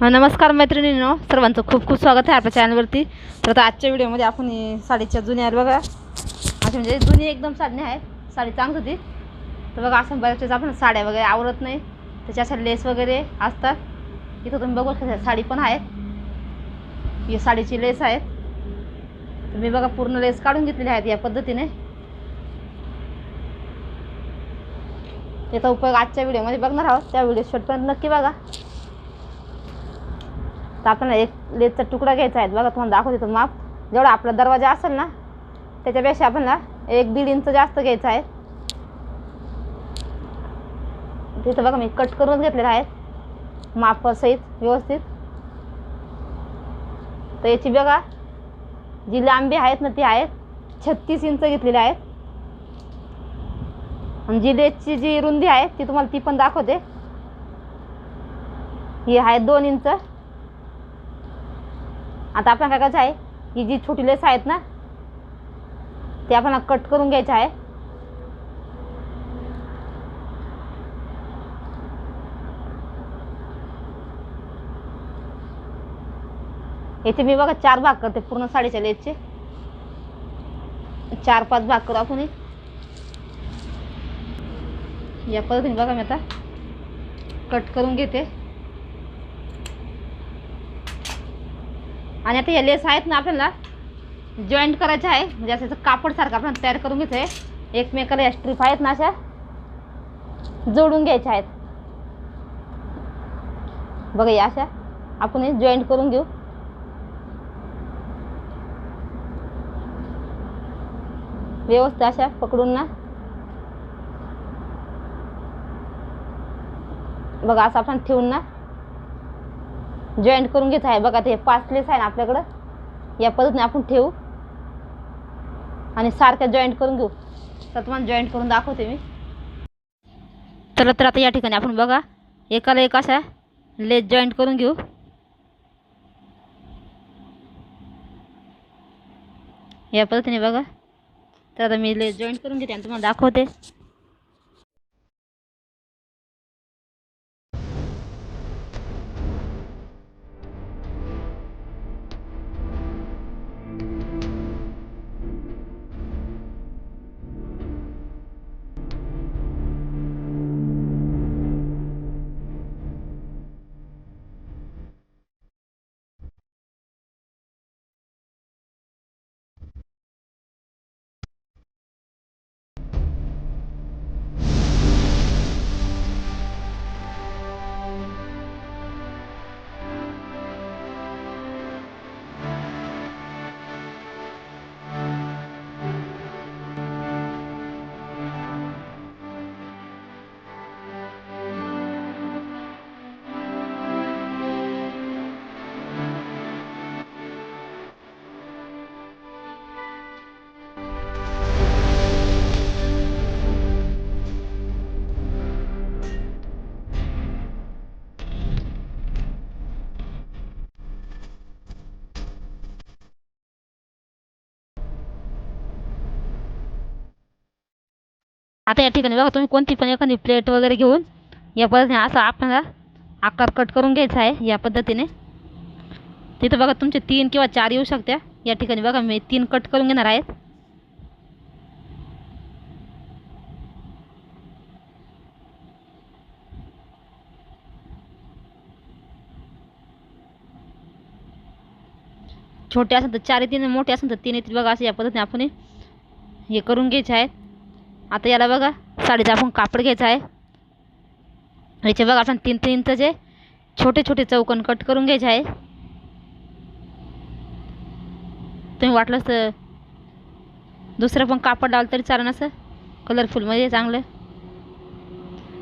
नमस्कार मैत्रिणींनो सर्वांचं खूप खूप स्वागत आहे आपल्या चॅनलवरती. तर आता आजच्या व्हिडिओमध्ये आपण साडीच्या जुन्या आहेत बघा. असे म्हणजे जुनी एकदम साडी आहे साडी चांगली होती. तर बघा असं बऱ्याच वेळेस आपण साड्या वगैरे आवडत नाही. त्याच्या अशा लेस वगैरे असतात. इथं तुम्ही बघू शकता साडी पण आहे ही साडीची लेस आहे तुम्ही बघा पूर्ण लेस काढून घेतलेली आहेत या पद्धतीने. याचा उपयोग आजच्या व्हिडिओमध्ये बघणार आहोत. त्या व्हिडिओ शेवटपर्यंत नक्की बघा. तर आपल्याला एक लेसचा तुकडा घ्यायचा आहे. बघा तुम्हाला दाखवते तो माप. जेवढा आपला दरवाजा असेल ना त्याच्यापेक्षा आपल्याला एक दीड इंच जास्त घ्यायचं आहे. तिथं बघा मी कट करूनच घेतलेलं आहे. मापासहित व्यवस्थित. तर याची बघा जी लांबी आहेत ना ती आहेत छत्तीस इंच घेतलेली आहेत. आणि जी लेसची जी रुंदी आहे ती तुम्हाला ती पण दाखवते. ही आहे दोन इंच. आता आपण काय करायचं आहे ही जी छोटी लेस आहेत ना ते आपल्याला कट करून घ्यायचं आहे. याचे मी बघा चार भाग करते पूर्ण साडीच्या लेसचे. चार पाच भाग करू आपण या पद्धतीने बघा मी आता कट करून घेते. आणि आता हे लेस आहेत ना आपल्याला जॉईंट करायचे आहे. म्हणजे असं कापडसारखं आपण तयार करून घ्यायचं आहे एकमेकाला या स्ट्रीप आहेत ना अशा जोडून घ्यायच्या आहेत. बघा या अशा आपण हे जॉईंट करून घेऊ. व्यवस्थित अशा पकडून ना. बघा असं आपण ठेवून ना. जॉईंट करून घ्यायचं आहे. बघा ते पाच लेस आहे ना आपल्याकडं. या पद्धतीने आपण ठेवू. आणि सारख्या जॉईंट करून घेऊ. तर तुम्हाला जॉईंट करून दाखवते मी. चला तर आता या ठिकाणी आपण बघा. एकाला एक अशा लेस जॉईंट करून घेऊ. या पद्धतीने बघा. तर आता मी लेस जॉईंट करून घेते आणि तुम्हाला दाखवते. आता या ठिकाणी बघा तुम्ही कोणती पण एखादी प्लेट वगैरे घेऊन या पद्धतीने असं आपल्याला आकार कट करून घ्यायचा आहे या पद्धतीने. तिथं बघा तुमचे तीन किंवा चार येऊ शकत्या. या ठिकाणी बघा मी तीन कट करून घेणार आहेत. छोटे असेल तर चार येतील मोठे असेल तर तीन येतील. बघा असं या पद्धतीने आपण हे- करून घ्यायचे आहे आता याला बघा साडीचा आपण कापड घ्यायचं आहे. याचे बघा आपण तीन तीन इंचचे छोटे छोटे चौकन कट करून घ्यायचे आहे. तुम्ही वाटलंच तर दुसरं पण कापड लावलं तरी चालेल असं. कलरफुलमध्ये म्हणजे चांगलं.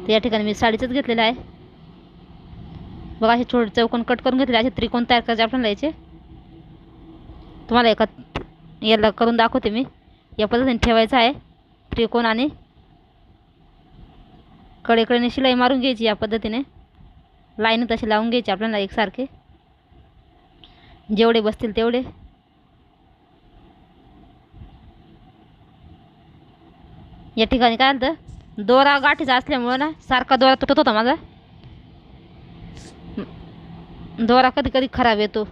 तर या ठिकाणी मी साडीचंच घेतलेलं आहे. बघा असे छोटे चौकन कट करून घेतले असे त्रिकोण तयार करायचे आपल्याला याचे. तुम्हाला एका याला करून दाखवते मी. या पद्धतीने ठेवायचं आहे. त्रिकोण आणि कडेकडेने शिलाई मारून घ्यायची या पद्धतीने. लाईन तशी लावून घ्यायची आपल्याला एकसारखे. जेवढे बसतील तेवढे. या ठिकाणी काय झालं दोरा गाठीचा असल्यामुळं ना सारखा दोरा तुटत होता माझा. दोरा कधी कधी खराब येतो.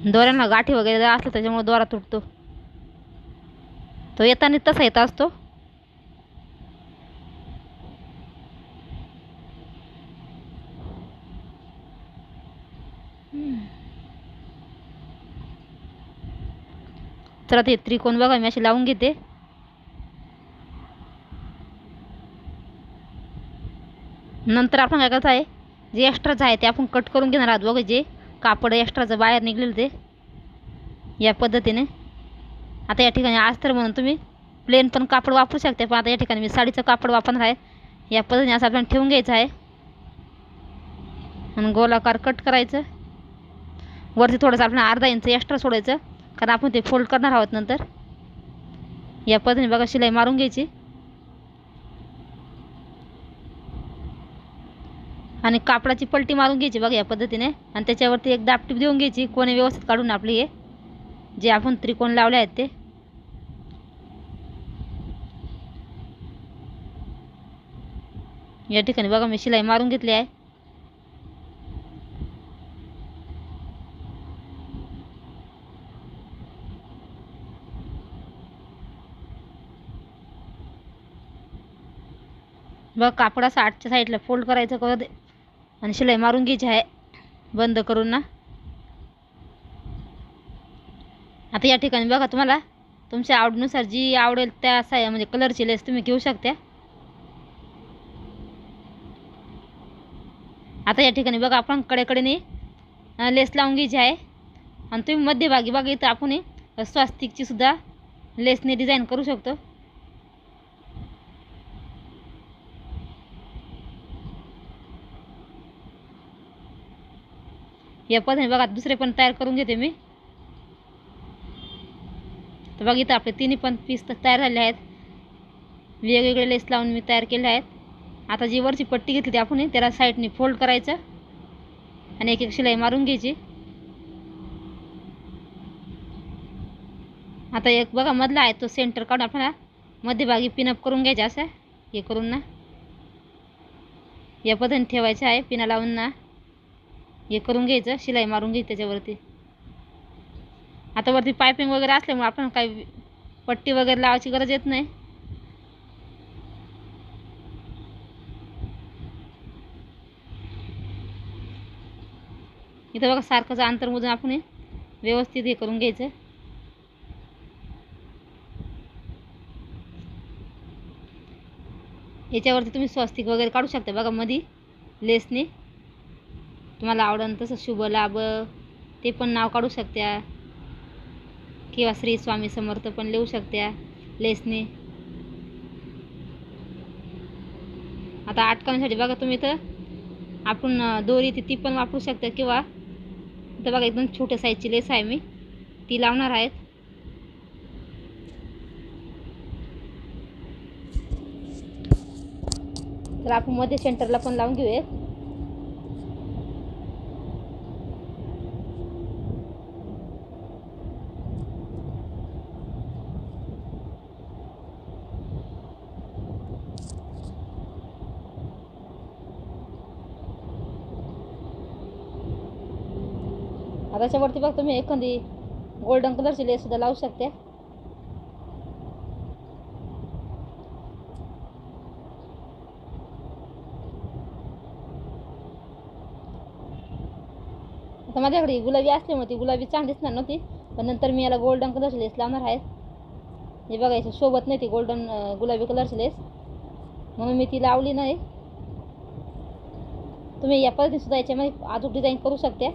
दोऱ्यांना गाठी वगैरे असलं त्याच्यामुळे दोरा तुटतो. तो येताना तसा येत असतो. चला ते त्रिकोण बघा मी अशी लावून घेते. नंतर आपण काय करायचं आहे जे एक्स्ट्राचं आहे ते आपण कट करून घेणार आहोत बघा जे. कापड एक्स्ट्राचं बाहेर निघलेलं ते या पद्धतीने. आता या ठिकाणी आज तर म्हणून तुम्ही प्लेन पण कापड वापरू शकते पण आता या ठिकाणी मी साडीचं कापड वापरणार आहे. या पद्धतीने असं आपल्याला ठेवून घ्यायचं आहे. आणि गोलाकार कट करायचं. वरती थोडंसं आपल्याला अर्धा इंच एक्स्ट्रा सोडायचं कारण आपण ते फोल्ड करणार आहोत नंतर. या पद्धतीने बघा शिलाई मारून घ्यायची. आणि कापडाची पलटी मारून घ्यायची बघा या पद्धतीने. आणि त्याच्यावरती एक दापटीप देऊन घ्यायची. कोणी व्यवस्थित काढून आपली हे. जे आपण त्रिकोण लावले आहेत ते. या ठिकाणी बघा मी शिलाई मारून घेतली आहे. बघ कापड असं आठच्या साईडला फोल्ड करायचं कळत आणि शिलाई मारून घ्यायची आहे. बंद करून ना. आता या ठिकाणी बघा तुम्हाला तुमच्या आवडीनुसार जी आवडेल त्या साया म्हणजे कलरची लेस तुम्ही घेऊ शकता. आता या ठिकाणी बघा आपण कडेकडेने लेस लावून घ्यायची आहे. आणि तुम्ही मध्यभागी बघा इथं आपण स्वास्तिकची सुद्धा लेसने डिझाईन करू शकतो. या पद्धतीने बघा दुसरे पण तयार करून घेते मी. तर बघा इथं आपले तिन्ही पण पीस तयार झाले आहेत. वेगवेगळे लेस लावून मी तयार केले आहेत. आता जी वरची पट्टी घेतली ती आपण त्याला साईडने फोल्ड करायचं आणि एक एक शिलाई मारून घ्यायची. आता एक बघा मधला आहे तो सेंटर काढून आपल्याला मध्यभागी पिनअप करून घ्यायचा असं. हे करून ना. या पद्धतीने ठेवायचं आहे पिना लावून ना. हे करून घ्यायचं शिलाई मारून घ्यायची त्याच्यावरती. आता वरती पायपिंग वगैरे असल्यामुळे आपण काही पट्टी वगैरे लावायची गरज येत नाही. इथं बघा सारखंच अंतर मोजून आपण व्यवस्थित हे करून घ्यायचं. याच्यावरती तुम्ही स्वस्तिक वगैरे काढू शकता बघा मधी लेसने. तुम्हाला आवडन तसं शुभ लाभ ते पण नाव काढू शकत्या. किंवा श्री स्वामी समर्थ पण लिहू शकत्या लेसने. आता अटकवण्यासाठी बघा तुम्ही तर आपण दोरी ती ती पण वापरू शकता किंवा तर बघा एकदम छोट्या साईजची लेस आहे मी. ती लावणार आहेत. तर आपण मध्ये सेंटरला पण लावून घेऊया त्याच्यावरती बघ तुम्ही एखादी गोल्डन कलरची लेस सुद्धा लावू शकते. आता माझ्याकडे गुलाबी असल्यामुळे ती गुलाबी चांगली दिसणार नव्हती पण नंतर मी याला गोल्डन कलरची लेस लावणार आहे. हे बघायचं सोबत नाही ती गोल्डन गुलाबी कलरची लेस म्हणून मी ती लावली नाही. तुम्ही या पद्धतीने सुद्धा याच्यामध्ये अजून डिझाईन करू शकते.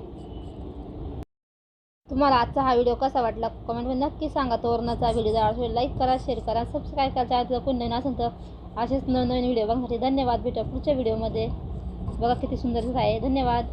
तुम्हाला आजचा हा व्हिडिओ कसा वाटला? कमेंटमध्ये नक्की सांगा. तोरणाचा व्हिडिओ जर आवडला लाईक करा शेअर करा सबस्क्राईब करा. चॅनल कोण नवीन असेल तर असेच नवनवीन व्हिडिओ बघण्यासाठी धन्यवाद. भेटा पुढच्या व्हिडिओमध्ये बघा किती सुंदर आहे. धन्यवाद.